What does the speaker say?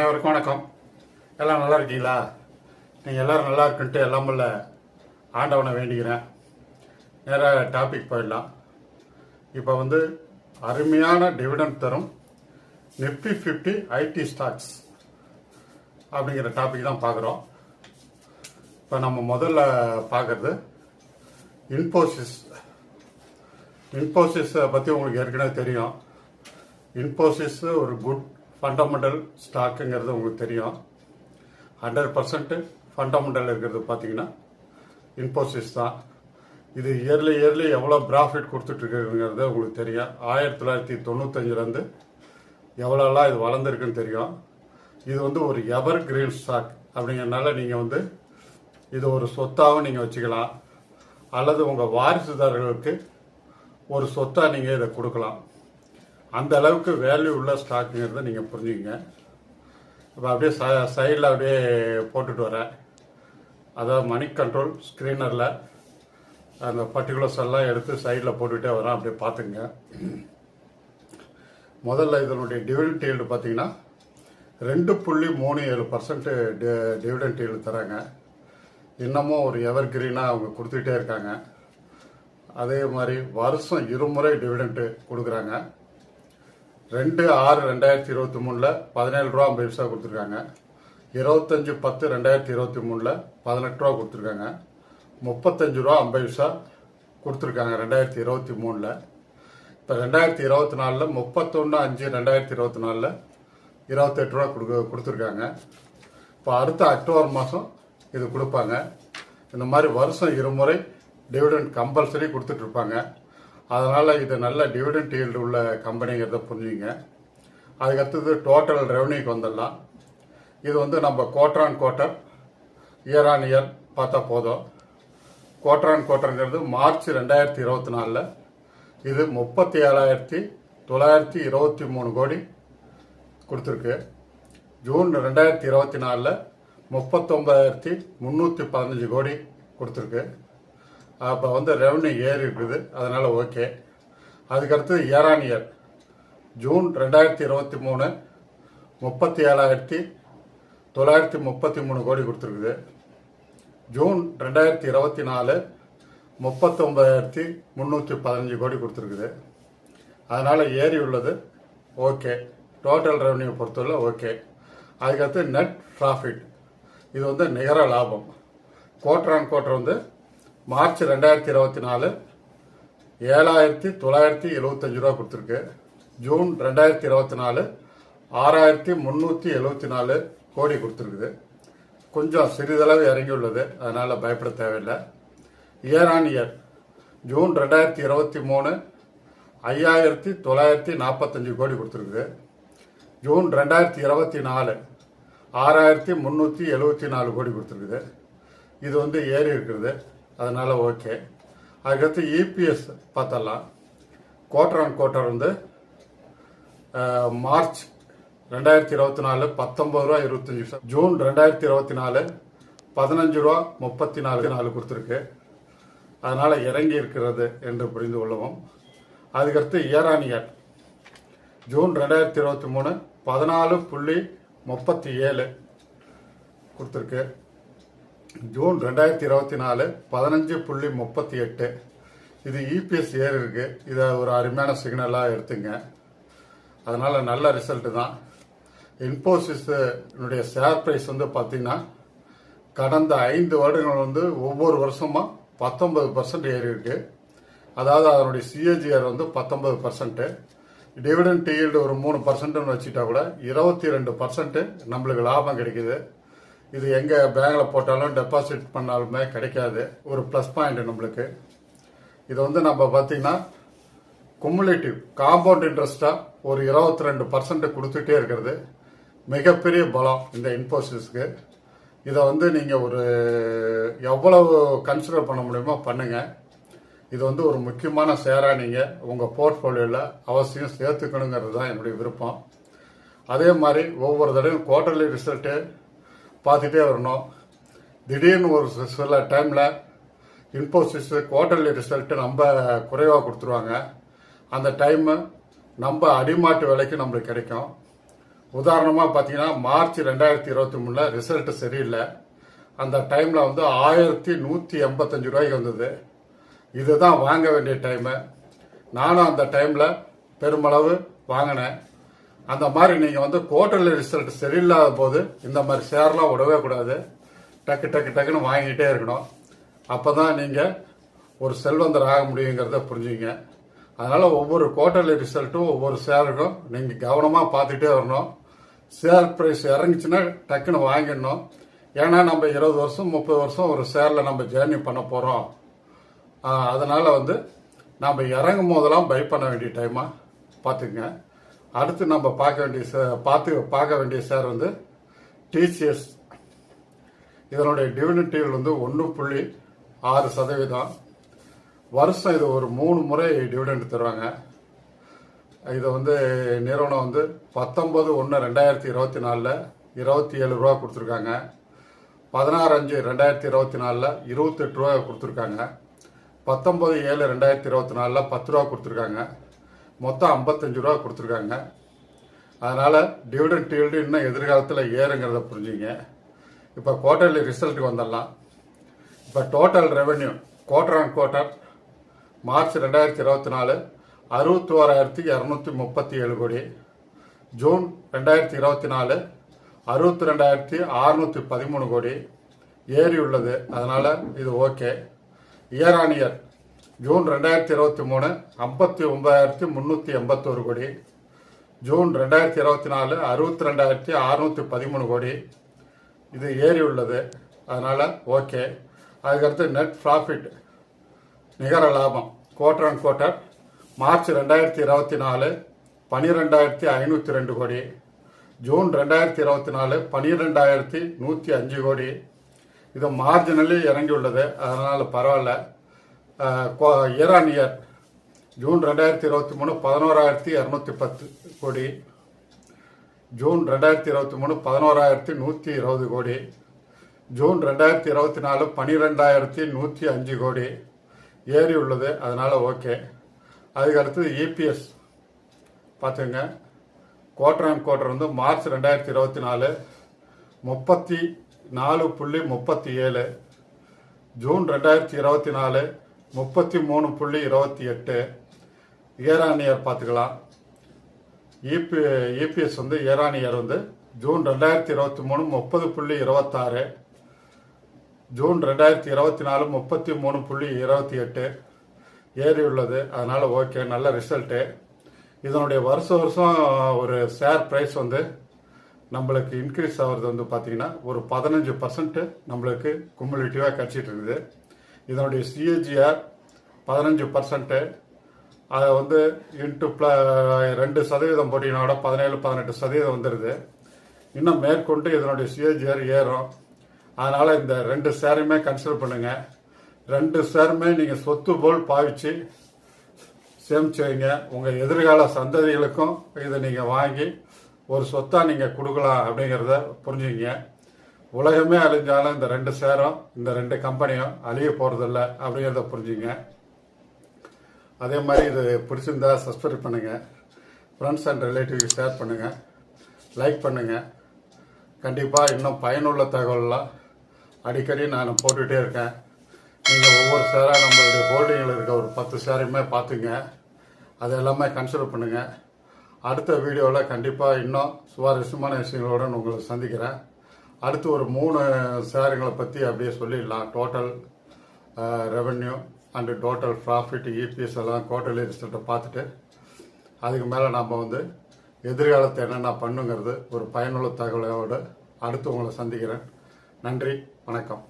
அனைவருக்கும் வணக்கம். எல்லாம் நல்லா இருக்கீங்களா? நீங்கள் எல்லோரும் நல்லா இருக்குன்ட்டு எல்லாம் உள்ள ஆண்டவனை வேண்டிக்கிறேன். நேராக டாபிக் போயிடலாம். இப்போ வந்து அருமையான டிவிடெண்ட் தரும். நிஃப்டி ஃபிஃப்டி ஐடி ஸ்டாக்ஸ் அப்படிங்கிற டாபிக் தான் பார்க்குறோம். இப்போ நம்ம முதல்ல பார்க்குறது இன்ஃபோசிஸ் இன்ஃபோசிஸை பற்றி உங்களுக்கு ஏற்கனவே தெரியும். இன்ஃபோசிஸ் ஒரு குட் ஃபண்டமெண்டல் ஸ்டாக்குங்கிறது உங்களுக்கு தெரியும். ஹண்ட்ரட் பர்சன்ட் ஃபண்டமெண்டல் இருக்கிறது பார்த்தீங்கன்னா இன்ஃபோசிஸ் தான். இது இயர்லி இயர்லி எவ்வளோ ப்ராஃபிட் கொடுத்துட்ருக்குங்கிறது உங்களுக்கு தெரியும். ஆயிரத்தி தொள்ளாயிரத்தி தொண்ணூத்தஞ்சுலேருந்து எவ்வளோலாம் இது வளர்ந்துருக்குன்னு தெரியும். இது வந்து ஒரு எவர் கிரீன் ஸ்டாக் அப்படிங்கிறனால நீங்கள் வந்து இது ஒரு சொத்தாகவும் நீங்கள் வச்சுக்கலாம். அல்லது உங்கள் வாரிசுதாரர்களுக்கு ஒரு சொத்தாக நீங்கள் இதை கொடுக்கலாம். அந்த அளவுக்கு வேல்யூ உள்ள ஸ்டாக்குங்கிறத நீங்கள் புரிஞ்சுக்கங்க. இப்போ அப்படியே ச சைடில் அப்படியே போட்டுட்டு வரேன் அதாவது மணி கண்ட்ரோல் ஸ்க்ரீனரில் அந்த பர்டிகுலர்ஸ் எல்லாம் எடுத்து சைடில் போட்டுக்கிட்டே வரேன் அப்படியே பார்த்துங்க முதல்ல இதனுடைய டிவிடெண்ட் ஈல்டு பார்த்தீங்கன்னா ரெண்டு புள்ளி மூணு ஏழு பர்சன்ட் டிவிடெண்ட் ஈல்டு தராங்க. இன்னமும் ஒரு எவர் கிரீனாக அவங்க கொடுத்துக்கிட்டே இருக்காங்க. அதே மாதிரி வருஷம் இருமுறை டிவிடெண்ட்டு கொடுக்குறாங்க. ரெண்டு ஆறு ரெண்டாயிரத்தி இருபத்தி மூணில் பதினேழு ரூபா ஐம்பது பைசா கொடுத்துருக்காங்க. இருபத்தஞ்சு பத்து ரெண்டாயிரத்தி இருபத்தி மூணில் பதினெட்டு ரூபா கொடுத்துருக்காங்க. முப்பத்தஞ்சு ரூபா ஐம்பது பைசா கொடுத்துருக்காங்க ரெண்டாயிரத்தி இருபத்தி மூணில். இப்போ ரெண்டாயிரத்தி இருபத்தி நாலில் முப்பத்தொன்று அஞ்சு ரெண்டாயிரத்தி இருபத்தி நாலில் இருபத்தெட்டு ரூபா கொடுக்க கொடுத்துருக்காங்க. இப்போ அடுத்த அக்டோபர் மாதம் இது கொடுப்பாங்க. இந்த மாதிரி வருஷம் இருமுறை டிவிடெண்ட் கம்பல்சரி கொடுத்துட்ருப்பாங்க அதனால் இது நல்ல டிவிடெண்ட் ஈல்டு உள்ள கம்பெனிங்கிறத புரிஞ்சுங்க. அதுக்கடுத்தது டோட்டல் ரெவன்யூக்கு வந்துடலாம். இது வந்து நம்ம quarter on quarter year on year பார்த்தா போதும். குவார்டர் ஆன் குவார்ட்டருங்கிறது மார்ச் ரெண்டாயிரத்தி இருபத்தி நாலில் இது முப்பத்தி ஏழாயிரத்தி தொள்ளாயிரத்தி இருபத்தி மூணு கோடி கொடுத்துருக்கு. ஜூன் ரெண்டாயிரத்தி இருபத்தி நாலில் முப்பத்தொம்பதாயிரத்தி முந்நூற்றி பதினஞ்சு கோடி கொடுத்துருக்கு. அப்போ வந்து ரெவன்யூ ஏறி இருக்குது. அதனால் ஓகே அதுக்கடுத்து இயர் ஆன் இயர் ஜூன் ரெண்டாயிரத்தி இருபத்தி மூணு முப்பத்தி ஏழாயிரத்தி தொள்ளாயிரத்தி முப்பத்தி மூணு கோடி கொடுத்துருக்குது. ஜூன் ரெண்டாயிரத்தி இருபத்தி நாலு முப்பத்தொம்பதாயிரத்தி முந்நூற்றி பதினஞ்சு கோடி கொடுத்துருக்குது. அதனால் ஏறி உள்ளது. ஓகே டோட்டல் ரெவன்யூ பொறுத்தவரை ஓகே அதுக்கடுத்து நெட் ப்ராஃபிட் இது வந்து நிகர லாபம். குவார்டர் ஆன் குவார்டர் வந்து மார்ச் ரெண்டாயிரத்தி இருபத்தி நாலு ஏழாயிரத்தி தொள்ளாயிரத்தி எழுபத்தஞ்சு ரூபா கொடுத்துருக்கு. ஜூன் ரெண்டாயிரத்தி இருபத்தி நாலு ஆறாயிரத்தி முந்நூற்றி எழுபத்தி நாலு கோடி கொடுத்துருக்குது. கொஞ்சம் சிறிதளவு இறங்கி உள்ளது அதனால் பயப்பட தேவையில்லை. இயர் ஆன் இயர் ஜூன் ரெண்டாயிரத்தி இருபத்தி மூணு ஐயாயிரத்தி தொள்ளாயிரத்தி நாற்பத்தஞ்சு கோடி கொடுத்துருக்குது. ஜூன் ரெண்டாயிரத்தி இருபத்தி நாலு ஆறாயிரத்தி முந்நூற்றி எழுபத்தி நாலு கோடி கொடுத்துருக்குது. இது வந்து ஏறி இருக்கிறது. அதனால் ஓகே. அதுக்கடுத்து இபிஎஸ் பார்த்தலாம். குவார்டர் ஆன் குவார்டர் வந்து மார்ச் ரெண்டாயிரத்தி இருபத்தி நாலு பத்தொம்பது ரூபா இருபத்தஞ்சி பைசா ஜூன் ரெண்டாயிரத்தி இருபத்தி நாலு பதினஞ்சு ரூபா முப்பத்தி நாலு நாலு கொடுத்துருக்கு. அதனால் இறங்கி இருக்கிறது என்று புரிந்து கொள்ளவும். அதுக்கடுத்து இயரானியர் ஜூன் ரெண்டாயிரத்தி இருபத்தி மூணு பதினாலு புள்ளி முப்பத்தி ஏழு கொடுத்துருக்கு. ஜூன் ரெண்டாயிரத்தி இருபத்தி நாலு பதினஞ்சு புள்ளி முப்பத்தி எட்டு. இது இபிஎஸ் ஏர் இருக்கு. இதை ஒரு அருமையான சிக்னலாக எடுத்துங்க. அதனால நல்ல ரிசல்ட்டு தான். இன்ஃபோசிஸுடைய ஷேர் ப்ரைஸ் வந்து பார்த்தீங்கன்னா கடந்த ஐந்து வருடங்கள் வந்து ஒவ்வொரு வருஷமா பத்தொன்பது பர்சன்ட் ஏறி இருக்கு. அதாவது அதனுடைய சிஏஜிஆர் வந்து பத்தொன்பது பர்சன்ட் டிவிடெண்ட் ஈல்டு ஒரு மூணு பர்சன்ட்னு வச்சுட்டா கூட இருபத்தி ரெண்டு பர்சன்ட் நம்மளுக்கு லாபம் கிடைக்குது. இது எங்கே பேங்கில் போட்டாலும் டெபாசிட் பண்ணாலுமே கிடைக்காது. ஒரு ப்ளஸ் பாயிண்ட் நம்மளுக்கு. இது வந்து நம்ம பார்த்தீங்கன்னா குமுலேட்டிவ் காம்பவுண்ட் இன்ட்ரெஸ்ட்டாக ஒரு இருபத்தி ரெண்டு பர்சன்ட் கொடுத்துட்டே இருக்கிறது. மிகப்பெரிய பலம் இந்த இன்ஃபோசிஸ்க்கு இதை வந்து நீங்கள் ஒரு எவ்வளவு கன்சிடர் பண்ண முடியுமோ பண்ணுங்கள் இது வந்து ஒரு முக்கியமான ஷேராக நீங்கள் உங்கள் போர்ட்ஃபோலியோவில் அவசியம் சேர்த்துக்கணுங்கிறது தான் என்னுடைய விருப்பம். அதே மாதிரி ஒவ்வொரு தடவையும் குவார்டர்லி ரிசல்ட்டு பார்த்துட்டே வரணும். திடீர்னு ஒரு சில டைமில் இன்ஃபோசிஸ் குவார்டர்லி ரிசல்ட்டு நம்ம குறைவாக கொடுத்துருவாங்க. அந்த டைமு நம்ம அடிமாட்டு விலைக்கு நம்மளுக்கு கிடைக்கும். உதாரணமாக பார்த்தீங்கன்னா மார்ச் ரெண்டாயிரத்தி இருபத்தி மூணில் ரிசல்ட்டு சரியில்லை. அந்த டைமில் வந்து ஆயிரத்தி நூற்றி எண்பத்தஞ்சு ரூபாய்க்கு வந்தது. இதுதான் வாங்க வேண்டிய டைமு நானும் அந்த டைமில் பெருமளவு வாங்கினேன். அந்த மாதிரி நீங்கள் வந்து குவார்டர்லி ரிசல்ட் சரியில்லாத போது இந்த மாதிரி ஷேர்லாம் விடவே கூடாது. டக்கு டக்கு டக்குன்னு வாங்கிக்கிட்டே இருக்கணும். அப்போ தான் நீங்கள் ஒரு செல்வந்தர் ஆக முடியுங்கிறத புரிஞ்சுங்க அதனால் ஒவ்வொரு குவார்டர்லி ரிசல்ட்டும் ஒவ்வொரு ஷேருக்கும் நீங்கள் கவனமாக பார்த்துட்டே வரணும். ஷேர் ப்ரைஸ் இறங்குச்சுன்னா டக்குன்னு வாங்கிடணும். ஏன்னா நம்ம இருபது வருஷம் முப்பது வருஷம் ஒரு ஷேரில் நம்ம ஜேர்னி பண்ண போகிறோம் அதனால் வந்து நம்ம இறங்கும் போதெல்லாம் பை பண்ண வேண்டிய டைமாக பார்த்துக்குங்க. அடுத்து நம்ம பார்க்க வேண்டிய சார் பார்த்து பார்க்க வேண்டிய சார் வந்து டிசிஎஸ் இதனுடைய டிவிடெண்ட் வந்து ஒன்று புள்ளி ஆறு சதவீதம். வருஷம் இது ஒரு மூணு முறை டிவிடெண்ட் தருவாங்க. இதை வந்து நிறுவனம் வந்து பத்தொன்பது ஒன்று ரெண்டாயிரத்தி இருபத்தி நாலில் இருபத்தி ஏழு ரூபா கொடுத்துருக்காங்க. பதினாறு அஞ்சு ரெண்டாயிரத்தி இருபத்தி நாலில் இருபத்தெட்டு ரூபா கொடுத்துருக்காங்க. பத்தொன்பது ஏழு ரெண்டாயிரத்தி இருபத்தி நாலில் பத்து ரூபா கொடுத்துருக்காங்க. மொத்தம் ஐம்பத்தஞ்சு ரூபா கொடுத்துருக்காங்க. அதனால் டிவிடெண்ட் yield இன்னும் எதிர்காலத்தில் ஏறுங்கிறத புரிஞ்சுங்க. இப்போ குவார்டர்லி ரிசல்ட்டுக்கு வந்துடலாம். இப்போ total revenue quarter on quarter March ரெண்டாயிரத்தி இருபத்தி நாலு அறுபத்தி ஓராயிரத்தி இரநூத்தி முப்பத்தி ஏழு கோடி. ஜூன் ரெண்டாயிரத்தி இருபத்தி நாலு அறுபத்தி ரெண்டாயிரத்தி அறுநூற்றி பதிமூணு கோடி. ஏறி உள்ளது. அதனால் இது okay year on year June ரெண்டாயிரத்தி இருபத்தி மூணு ஐம்பத்தி ஒன்பதாயிரத்தி முந்நூற்றி எண்பத்தோரு கோடி. ஜூன் ரெண்டாயிரத்தி இருபத்தி நாலு அறுபத்தி ரெண்டாயிரத்தி அறுநூற்றி பதிமூணு கோடி. இது ஏறி உள்ளது. அதனால் ஓகே. அதுக்கடுத்து நெட் ப்ராஃபிட் நிகர லாபம் குவார்டர் அண்ட் குவார்டர் மார்ச் ரெண்டாயிரத்தி இருபத்தி நாலு பனிரெண்டாயிரத்தி ஐநூற்றி ரெண்டு கோடி. ஜூன் ரெண்டாயிரத்தி இருபத்தி நாலு பனிரெண்டாயிரத்தி நூற்றி அஞ்சு கோடி. இது மார்ஜினலி இறங்கி உள்ளது அதனால் பரவாயில்ல. இயர் ஆன் இயர் ஜூன் ரெண்டாயிரத்தி இருபத்தி மூணு பதினோராயிரத்தி இரநூத்தி பத்து கோடி. ஜூன் ரெண்டாயிரத்தி இருபத்தி மூணு பதினோராயிரத்தி நூற்றி இருபது கோடி. ஜூன் ரெண்டாயிரத்தி இருபத்தி நாலு பன்னிரெண்டாயிரத்தி நூற்றி அஞ்சு கோடி. ஏறி உள்ளது அதனால் ஓகே. அதுக்கு அடுத்தது இபிஎஸ் பார்த்துங்க. குவார்டர் அண்ட் குவார்டர் வந்து மார்ச் ரெண்டாயிரத்தி இருபத்தி நாலு முப்பத்தி நாலு புள்ளி முப்பத்தி ஏழு. ஜூன் ரெண்டாயிரத்தி இருபத்தி நாலு முப்பத்தி மூணு புள்ளி இருபத்தி எட்டு. ஏரானியர் பார்த்துக்கலாம். இபி இபிஎஸ் வந்து ஏரானியர் வந்து ஜூன் ரெண்டாயிரத்தி இருபத்தி மூணு முப்பது புள்ளி இருபத்தாறு. ஜூன் ரெண்டாயிரத்தி இருபத்தி நாலு முப்பத்தி மூணு புள்ளி இருபத்தி எட்டு. ஏறி உள்ளது. அதனால் ஓகே நல்ல ரிசல்ட்டு. இதனுடைய வருஷம் வருஷம் ஒரு ஷேர் ப்ரைஸ் வந்து நம்மளுக்கு இன்க்ரீஸ் ஆகிறது வந்து பார்த்தீங்கன்னா ஒரு பதினஞ்சு பர்சன்ட்டு நம்மளுக்கு குமுலேட்டிவாக கிடச்சிட்டு இருக்குது. இதனுடைய சிஏஜிஆர் பதினஞ்சு பர்சன்ட்டு அதை வந்து இன்ட்டு ப்ள ரெண்டு சதவீதம் போட்டினோட பதினேழு பதினெட்டு சதவீதம் வந்துடுது இன்னும் மேற்கொண்டு இதனுடைய சிஏஜிஆர் ஏறும். அதனால் இந்த ரெண்டு சேருமே கன்சிடர் பண்ணுங்கள் ரெண்டு ஷேருமே நீங்கள் சொத்து போல் பாவிச்சு சேமிச்சு வைங்க உங்கள் எதிர்கால சந்ததிகளுக்கும் இதை நீங்கள் வாங்கி ஒரு சொத்தாக நீங்கள் கொடுக்கலாம் அப்படிங்கிறத புரிஞ்சுங்க உலகமே அழிஞ்சாலும் இந்த ரெண்டு ஷேரும் இந்த ரெண்டு கம்பெனியும் அழிய போகிறதில்ல அப்படிங்கிறத புரிஞ்சுங்க. அதே மாதிரி இது பிடிச்சிருந்தா சப்ஸ்கிரைப் பண்ணுங்கள் ஃப்ரெண்ட்ஸ் அண்ட் ரிலேட்டிவ் ஷேர் பண்ணுங்கள் லைக் பண்ணுங்கள் கண்டிப்பாக இன்னும் பயனுள்ள தகவல்லாம் அடிக்கடி நான் போட்டுகிட்டே இருக்கேன். நீங்கள் ஒவ்வொரு ஷேராக நம்மளுடைய ஹோல்டிங்கில் இருக்க ஒரு பத்து ஷேரையுமே பார்த்துங்க. அது எல்லாமே கன்சிடர் பண்ணுங்கள் அடுத்த வீடியோவில் கண்டிப்பாக இன்னும் சுவாரஸ்யமான விஷயங்களுடன் உங்களை சந்திக்கிறேன். அடுத்து ஒரு மூணு ஷேருங்களை பற்றி அப்படியே சொல்லிடலாம். Total revenue and total profit EPS எல்லாம் குவார்டர்லி ரிசல்ட்டை பார்த்துட்டு அதுக்கு மேலே நம்ம வந்து எதிர்காலத்தை என்னென்ன பண்ணுங்கிறது ஒரு பயனுள்ள தகவலோடு அடுத்து உங்களை சந்திக்கிறேன். நன்றி வணக்கம்.